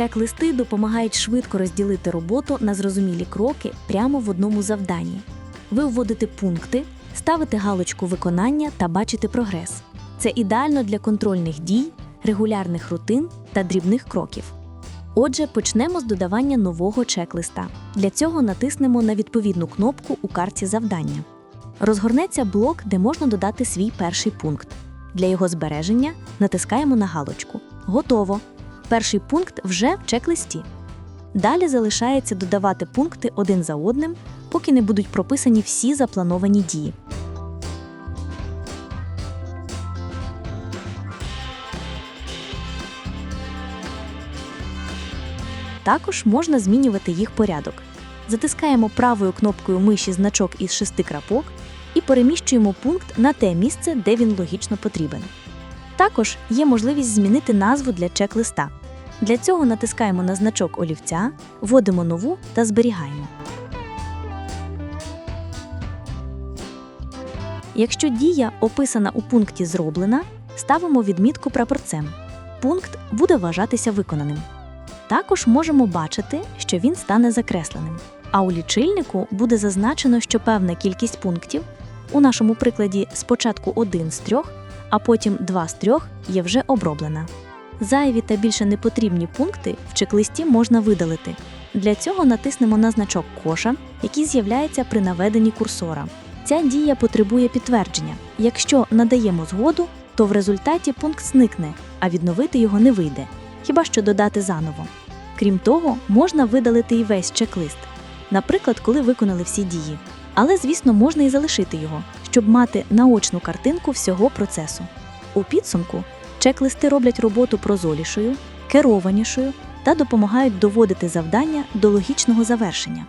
Чек-листи допомагають швидко розділити роботу на зрозумілі кроки прямо в одному завданні. Ви вводите пункти, ставите галочку виконання та бачите прогрес. Це ідеально для контрольних дій, регулярних рутин та дрібних кроків. Отже, почнемо з додавання нового чек-листа. Для цього натиснемо на відповідну кнопку у карті завдання. Розгорнеться блок, де можна додати свій перший пункт. Для його збереження натискаємо на галочку. Готово. Перший пункт вже в чек-листі. Далі залишається додавати пункти один за одним, поки не будуть прописані всі заплановані дії. Також можна змінювати їх порядок. Затискаємо правою кнопкою миші значок із шести крапок і переміщуємо пункт на те місце, де він логічно потрібен. Також є можливість змінити назву для чек-листа. Для цього натискаємо на значок олівця, вводимо нову та зберігаємо. Якщо дія, описана у пункті зроблена, ставимо відмітку прапорцем. Пункт буде вважатися виконаним. Також можемо бачити, що він стане закресленим. А у лічильнику буде зазначено, що певна кількість пунктів, у нашому прикладі спочатку один з трьох, а потім два з трьох, є вже оброблена. Зайві та більше непотрібні пункти в чек-листі можна видалити. Для цього натиснемо на значок коша, який з'являється при наведенні курсора. Ця дія потребує підтвердження. Якщо надаємо згоду, то в результаті пункт зникне, а відновити його не вийде, хіба що додати заново. Крім того, можна видалити і весь чек-лист, наприклад, коли виконали всі дії. Але, звісно, можна і залишити його, щоб мати наочну картинку всього процесу. У підсумку чек-листи роблять роботу прозорішою, керованішою та допомагають доводити завдання до логічного завершення.